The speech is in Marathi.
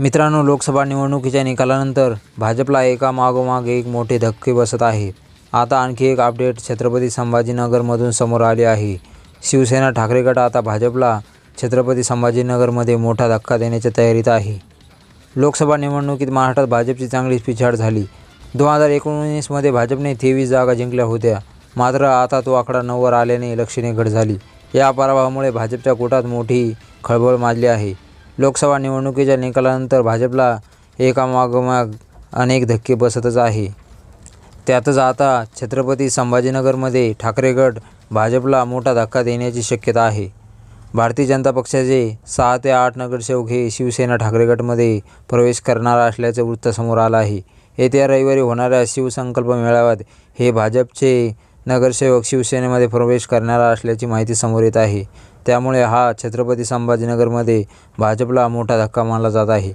मित्रांनो लोकसभा निवडणुकीच्या निकालानंतर भाजपला एकामागोमाग एक मोठे धक्के बसत आहे. आता आणखी एक अपडेट छत्रपती संभाजीनगरमधून समोर आले आहे. शिवसेना ठाकरे गट आता भाजपला छत्रपती संभाजीनगरमध्ये मोठा धक्का देण्याच्या तयारीत आहे. लोकसभा निवडणुकीत महाराष्ट्रात भाजपची चांगलीच पिछाड झाली. दोन हजार एकोणीसमध्ये भाजपने तेवीस जागा जिंकल्या होत्या. मात्र आता तो आकडा नऊवर आल्याने लक्षणीय घट झाली. या पराभवामुळे भाजपच्या कोटात मोठी खळबळ माजली आहे. लोकसभा निवडणुकीच्या निकालानंतर भाजपला एकामागोमाग अनेक धक्के बसतच आहे. त्यातच आता छत्रपती संभाजीनगरमध्ये ठाकरे गट भाजपला मोठा धक्का देण्याची शक्यता आहे. भारतीय जनता पक्षाचे सहा ते आठ नगरसेवक हे शिवसेना ठाकरे गटमध्ये प्रवेश करणार असल्याचं वृत्त समोर आलं आहे. येत्या रविवारी होणाऱ्या शिवसंकल्प मेळाव्यात हे भाजपचे नगरसेवक शिवसेनेमध्ये प्रवेश करणार असल्याची माहिती समोर येत आहे. त्यामुळे हा छत्रपती संभाजीनगरमध्ये भाजपला मोठा धक्का मानला जात आहे.